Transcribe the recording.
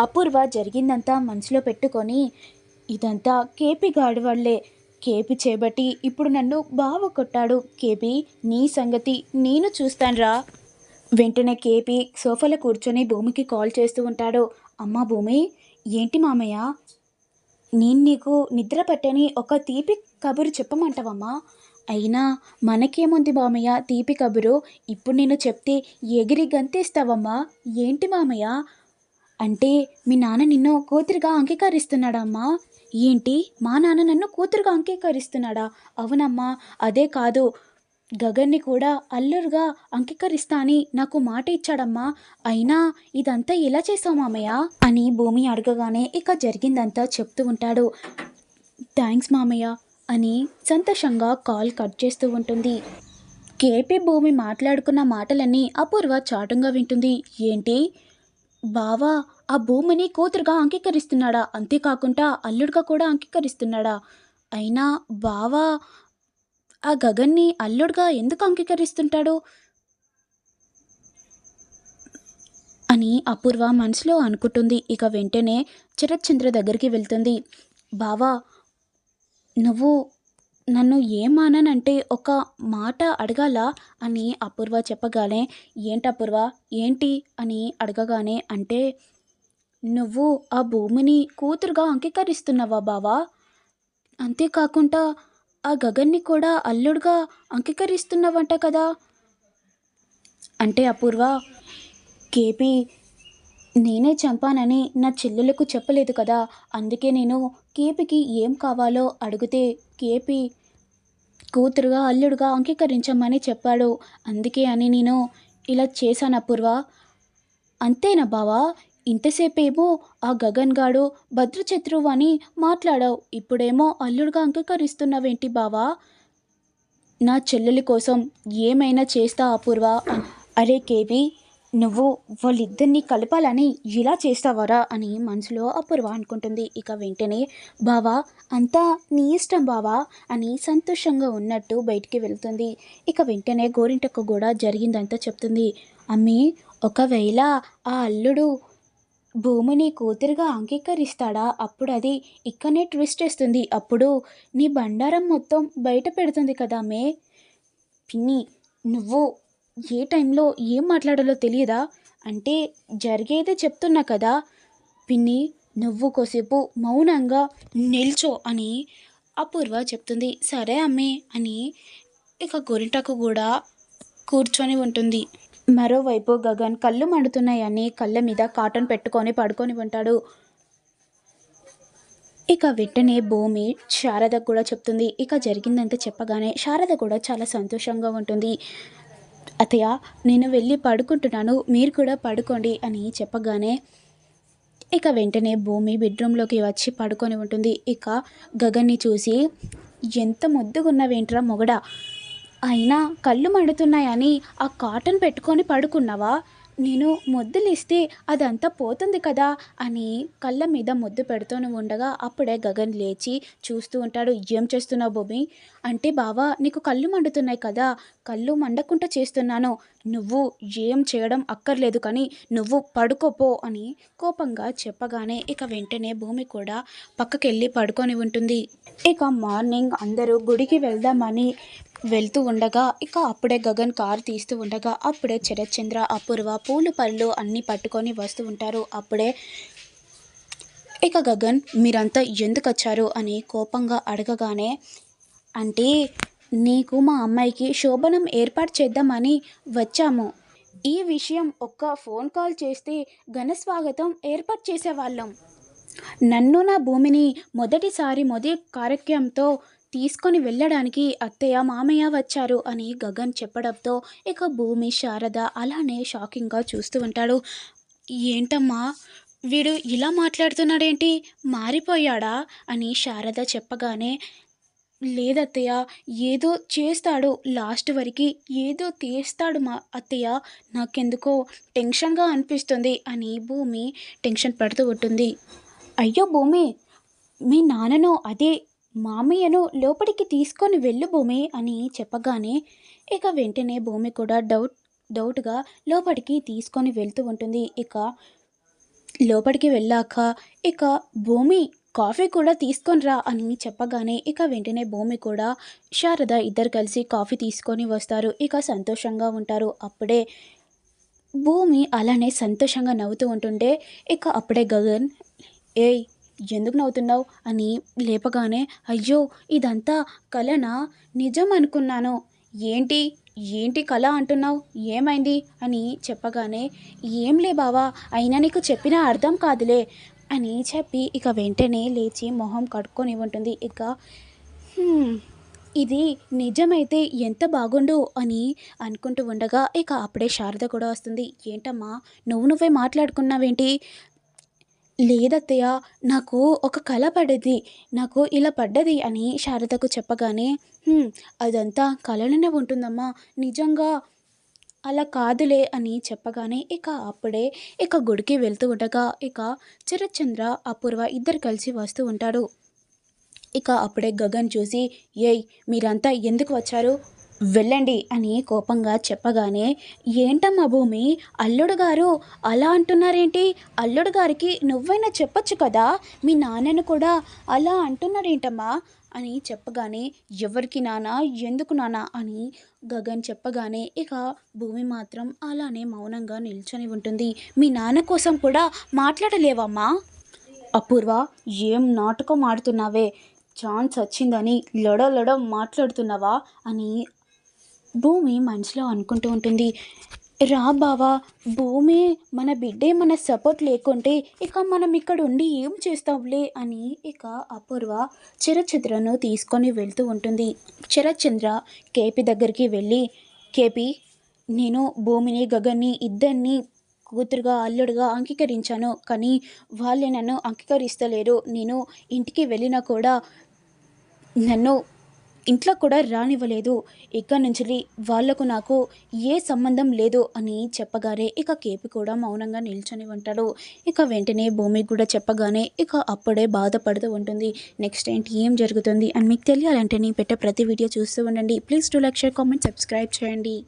అపూర్వ జరిగిందంతా మనసులో పెట్టుకొని ఇదంతా కేపీ గాడి వల్లే. కేపీ చేపట్టి ఇప్పుడు నన్ను బావ కొట్టాడు. కేపీ నీ సంగతి నేను చూస్తానురా. వెంటనే కేపీ సోఫాలో కూర్చొని భూమికి కాల్ చేస్తూ ఉంటాడు. అమ్మా భూమి ఏంటి మామయ్య? నేను నీకు నిద్ర పట్టని ఒక తీపి కబురు చెప్పమంటావమ్మా. అయినా మనకేముంది మామయ్య తీపి కబురు? ఇప్పుడు నేను చెప్తే ఎగిరి గంతేస్తావమ్మా. ఏంటి మామయ్య? అంటే మీ నాన్న నిన్ను కూతురుగా అంగీకరిస్తున్నాడమ్మా. ఏంటి? మా నాన్న నన్ను కూతురుగా అంగీకరిస్తున్నాడా? అవునమ్మా అదే కాదు. గగన్ని కూడా అల్లురుగా అంగీకరిస్తా అని నాకు మాట ఇచ్చాడమ్మా. అయినా ఇదంతా ఎలా చేసావు మామయ్య? అని భూమి అడగగానే ఇక జరిగిందంతా చెప్తూ ఉంటాడు. థ్యాంక్స్ మామయ్య అని సంతోషంగా కాల్ కట్ చేస్తూ ఉంటుంది. కేపీ భూమి మాట్లాడుకున్న మాటలన్నీ అపూర్వ చాటుగా వింటుంది. ఏంటి? బావా ఆ భూమిని కూతురుగా అంగీకరిస్తున్నాడా? అంతేకాకుండా అల్లుడుగా కూడా అంగీకరిస్తున్నాడా? అయినా బావా ఆ గగన్ని అల్లుడుగా ఎందుకు అంగీకరిస్తుంటాడు? అని అపూర్వ మనసులో అనుకుంటుంది. ఇక వెంటనే శరత్చంద్ర దగ్గరికి వెళ్తుంది. బావా నువ్వు నన్ను ఏమానంటే ఒక మాట అడగాల అని అపూర్వ చెప్పగానే ఏంటి అపూర్వ? ఏంటి? అని అడగగానే అంటే నువ్వు ఆ భూమిని కూతురుగా అంగీకరిస్తున్నావా బావా? అంతేకాకుండా ఆ గగన్ని కూడా అల్లుడుగా అంగీకరిస్తున్నావంట కదా? అంటే అపూర్వ కేపీ నేనే చంపానని నా చెల్లెలకు చెప్పలేదు కదా. అందుకే నేను కేపీకి ఏం కావాలో అడిగితే కేపీ కూతురుగా అల్లుడుగా అంగీకరించమని చెప్పాడు. అందుకే అని నేను ఇలా చేశాను అపూర్వ అంతేనా బావా? ఇంతసేపేమో ఆ గగన్ గాడు భద్రశత్రువు అని మాట్లాడావు. ఇప్పుడేమో అల్లుడుగా అంగీకరిస్తున్నావేంటి బావా? నా చెల్లెలి కోసం ఏమైనా చేస్తా అపూర్వ? అరే కేబీ నువ్వు వాళ్ళిద్దరినీ కలపాలని ఇలా చేస్తావరా అని మనసులో అపూర్వ అనుకుంటుంది. ఇక వెంటనే బావా అంతా నీ ఇష్టం బావా అని సంతోషంగా ఉన్నట్టు బయటికి వెళ్తుంది. ఇక వెంటనే గోరింటకు కూడా జరిగిందంతా చెప్తుంది. అమ్మి ఒకవేళ ఆ అల్లుడు భూమిని కూతురుగా అంగీకరిస్తాడా? అప్పుడు అది ఇక్కడనే ట్విస్ట్ వేస్తుంది. అప్పుడు నీ బండారం మొత్తం బయట పెడుతుంది కదా మే పిన్ని నువ్వు ఏ టైంలో ఏం మాట్లాడాలో తెలియదా? అంటే జరిగేదే చెప్తున్నా కదా. పిన్ని నువ్వు కోసేపు మౌనంగా నిల్చో అని అపూర్వ చెప్తుంది. సరే అమ్మే అని ఇక గొరింటకు కూడా కూర్చొని ఉంటుంది. మరోవైపు గగన్ కళ్ళు మండుతున్నాయని కళ్ళ మీద కాటన్ పెట్టుకొని పడుకొని ఉంటాడు. ఇక వెంటనే భూమి శారద కూడా చెప్తుంది. ఇక జరిగిందంతా చెప్పగానే శారద కూడా చాలా సంతోషంగా ఉంటుంది. అతయ్య నేను వెళ్ళి పడుకుంటున్నాను మీరు కూడా పడుకోండి అని చెప్పగానే ఇక వెంటనే భూమి బెడ్రూమ్లోకి వచ్చి పడుకొని ఉంటుంది. ఇక గగన్ని చూసి ఎంత ముద్దుగున్నవేంట్రా మొగడా? అయినా కళ్ళు మండుతున్నాయని ఆ కాటన్ పెట్టుకొని పడుకున్నావా? నేను ముద్దులు అదంతా పోతుంది కదా అని కళ్ళ మీద ముద్దు పెడుతూనే ఉండగా అప్పుడే గగన్ లేచి చూస్తూ ఉంటాడు. ఏం చేస్తున్నావు భూమి అంటే బావా నీకు కళ్ళు మండుతున్నాయి కదా. కళ్ళు మండకుండా చేస్తున్నాను. నువ్వు ఏం చేయడం అక్కర్లేదు కానీ నువ్వు పడుకోపో అని కోపంగా చెప్పగానే ఇక వెంటనే భూమి కూడా పక్కకెళ్ళి పడుకొని ఉంటుంది. ఇక మార్నింగ్ అందరూ గుడికి వెళ్దామని వెళ్తూ ఉండగా ఇక అప్పుడే గగన్ కారు తీస్తూ ఉండగా అప్పుడే చరచంద్ర అపూర్వ పూలు పళ్ళు అన్నీ పట్టుకొని వస్తూ ఉంటారు. అప్పుడే ఇక గగన్ మీరంతా ఎందుకు వచ్చారు అని కోపంగా అడగగానే అంటే నీకు మా అమ్మాయికి శోభనం ఏర్పాటు చేద్దామని వచ్చాము. ఈ విషయం ఒక్క ఫోన్ కాల్ చేస్తే ఘనస్వాగతం ఏర్పాటు చేసేవాళ్ళం. నన్ను నా భూమిని మొదటిసారి మొదటి కార్యక్రమంతో తీసుకొని వెళ్ళడానికి అత్తయ్య మామయ్య వచ్చారు అని గగన్ చెప్పడంతో ఇక భూమి శారద అలానే షాకింగ్గా చూస్తూ ఉంటాడు. ఏంటమ్మా వీడు ఇలా మాట్లాడుతున్నాడేంటి? మారిపోయాడా? అని శారద చెప్పగానే లేదత్తయ్య ఏదో చేస్తాడు. లాస్ట్ వరకు ఏదో తీస్తాడు మా అత్తయ్య. నాకెందుకో టెన్షన్గా అనిపిస్తుంది అని భూమి టెన్షన్ పడుతూ ఉంటుంది. అయ్యో భూమి మీ నాన్నను అదే మామయ్యను లోపలికి తీసుకొని వెళ్ళు భూమి అని చెప్పగానే ఇక వెంటనే భూమి కూడా డౌట్ డౌట్గా లోపలికి తీసుకొని వెళ్తూ ఉంటుంది. ఇక లోపలికి వెళ్ళాక ఇక భూమి కాఫీ కూడా తీసుకొని రా అని చెప్పగానే ఇక వెంటనే భూమి కూడా శారద ఇద్దరు కలిసి కాఫీ తీసుకొని వస్తారు. ఇక సంతోషంగా ఉంటారు. అప్పుడే భూమి అలానే సంతోషంగా నవ్వుతూ ఉంటుంటే ఇక అప్పుడే గగన్ ఏయ్ ఎందుకు నవ్వుతున్నావు? అని లేపగానే అయ్యో ఇదంతా కలనా? నిజం అనుకున్నాను. ఏంటి? ఏంటి కళ అంటున్నావు? ఏమైంది? అని చెప్పగానే ఏంలే బావా అయినా నీకు చెప్పినా అర్థం కాదులే అని చెప్పి ఇక వెంటనే లేచి మొహం కడుక్కొని ఉంటుంది. ఇక ఇది నిజమైతే ఎంత బాగుండు అని అనుకుంటూ ఉండగా ఇక అప్పుడే శారద కూడా వస్తుంది. ఏంటమ్మా నువ్వు నువ్వే మాట్లాడుకున్నావేంటి? లేదత్తయ్య నాకు ఒక కళ పడేది నాకు ఇలా పడ్డది అని శారదకు చెప్పగానే అదంతా కళలోనే ఉంటుందమ్మా. నిజంగా అలా కాదులే అని చెప్పగానే ఇక అప్పుడే ఇక గుడికి వెళ్తూ ఉండగా ఇక శరత్చంద్ర అపూర్వ ఇద్దరు కలిసి వస్తూ ఉంటాడు ఇక అప్పుడే గగన్ చూసి ఏయ్ మీరంతా ఎందుకు వచ్చారు? వెళ్ళండి అని కోపంగా చెప్పగానే ఏంటమ్మా భూమి? అల్లుడు గారు అలా అంటున్నారేంటి? అల్లుడు గారికి నువ్వైనా చెప్పొచ్చు కదా? మీ నాన్నను కూడా అలా అంటున్నారేంటమ్మా? అని చెప్పగానే ఎవరికి నానా ఎందుకు నానా అని గగన్ చెప్పగానే ఇక భూమి మాత్రం అలానే మౌనంగా నిల్చొని ఉంటుంది. మీ నాన్న కోసం కూడా మాట్లాడలేవమ్మా? అపూర్వ ఏం నాటకం ఆడుతున్నావే? ఛాన్స్ వచ్చిందని లొడ లొడ మాట్లాడుతున్నావా? అని భూమి మనసులో అనుకుంటూ ఉంటుంది. రా బావా భూమి మన బిడ్డే మన సపోర్ట్ లేకుంటే ఇక మనం ఇక్కడ ఉండి ఏం చేస్తాంలే అని ఇక అపూర్వ చిరచంద్రను తీసుకొని వెళ్తూ ఉంటుంది. చిరచంద్ర కేపీ దగ్గరికి వెళ్ళి కేపీ నేను భూమిని గగన్ని ఇద్దరిని కూతురుగా అల్లుడుగా అంగీకరించాను కానీ వాళ్ళే నన్ను అంగీకరిస్తలేరు. నేను ఇంటికి వెళ్ళినా కూడా నన్ను ఇంట్లో కూడా రానివ్వలేదు. ఇక్కడి నుంచి వాళ్ళకు నాకు ఏ సంబంధం లేదు అని చెప్పగానే ఇక కేపి కూడా మౌనంగా నిల్చొని ఉంటాడు ఇక వెంటనే భూమి కూడా చెప్పగానే ఇక అప్పుడే బాధపడుతూ ఉంటుంది. నెక్స్ట్ ఏంటి? ఏం జరుగుతుంది? అని మీకు తెలియాలంటే నేను పెట్టే ప్రతి వీడియో చూస్తూ ఉండండి. Please to like share comment subscribe చేయండి.